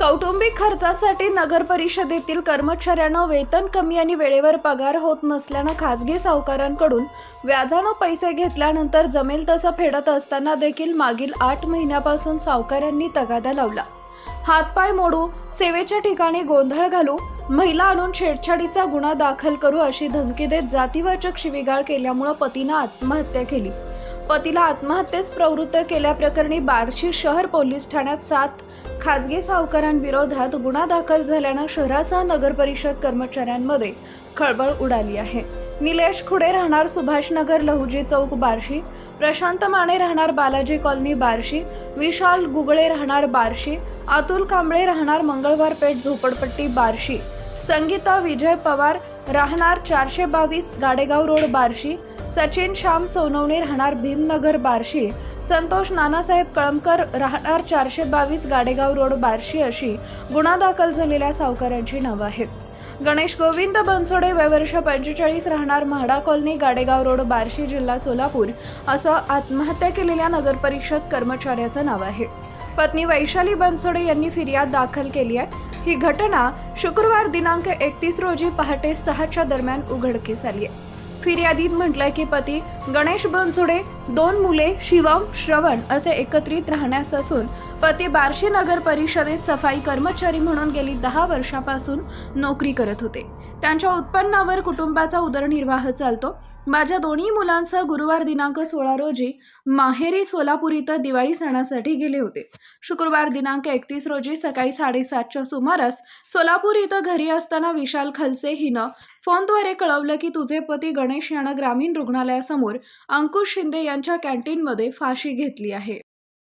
कौटुंबिक खर्चासाठी नगर परिषदेतील कर्मचाऱ्यांना वेतन कमी आणि वेळेवर पगार होत नसल्यानं खाजगी सावकारांकडून व्याजानं पैसे घेतल्यानंतर जमेल तसं फेडत असताना देखील मागील आठ महिन्यापासून सावकारांनी तगादा लावला. हातपाय मोडू सेवेच्या ठिकाणी गोंधळ घालू महिला आणून छेडछाडीचा गुन्हा दाखल करू अशी धमकी देत जातीवाचक शिवीगाळ केल्यामुळं पतीनं आत्महत्या केली. पतीला आत्महत्येस प्रवृत्त केल्याप्रकरणी बार्शी शहर पोलीस ठाण्यात सात खाजगी सावकारांविरोधात गुन्हा दाखल झाल्यानं शहरासह नगर परिषद कर्मचाऱ्यांमध्ये खळबळ उडाली आहे. निलेश खुडे राहणार सुभाषनगर लहुजी चौक बार्शी. प्रशांत माने राहणार बालाजी कॉलनी बार्शी. विशाल गुगळे राहणार बार्शी. अतुल कांबळे राहणार मंगळवार पेठ झोपडपट्टी बार्शी. संगीता विजय पवार राहणार चारशे बावीस गाडेगाव रोड बार्शी. सचिन श्याम सोनवणे राहणार भीमनगर बार्शी. संतोष नानासाहेब कळमकर राहणार चारशे बावीस गाडेगाव रोड बार्शी अशी गुन्हा दाखल झालेल्या सावकारांची नावं आहेत. गणेश गोविंद बनसोडे वयवर्ष पंचेचाळीस राहणार म्हाडा कॉलनी गाडेगाव रोड बार्शी जिल्हा सोलापूर असं आत्महत्या केलेल्या नगरपरिषद कर्मचाऱ्याचं नाव आहे. पत्नी वैशाली बनसोडे यांनी फिर्याद दाखल केली आहे. ही घटना शुक्रवार दिनांक एकतीस रोजी पहाटे सहाच्या दरम्यान उघडकीस आली आहे. फिर्यादीत म्हटलंय की पती गणेश बनसुडे दोन मुले शिवम श्रवण असे एकत्रित राहण्यास असून पती बार्शी नगर परिषदेत सफाई कर्मचारी म्हणून गेली दहा वर्षापासून नोकरी करत होते. त्यांच्या उत्पन्नावर कुटुंबाचा उदरनिर्वाह चालतो. माझ्या दोन्ही मुलांसह गुरुवार दिनांक सोळा रोजी माहेरी सोलापूर इथं दिवाळी सणासाठी गेले होते. शुक्रवार दिनांक एकतीस रोजी सकाळी साडेसातच्या सुमारास सोलापूर इथं घरी असताना विशाल खलसे हिनं फोनद्वारे कळवलं की तुझे पती गणेश यानं ग्रामीण रुग्णालयासमोर अंकुश शिंदे यांच्या कॅन्टीनमध्ये फाशी घेतली आहे.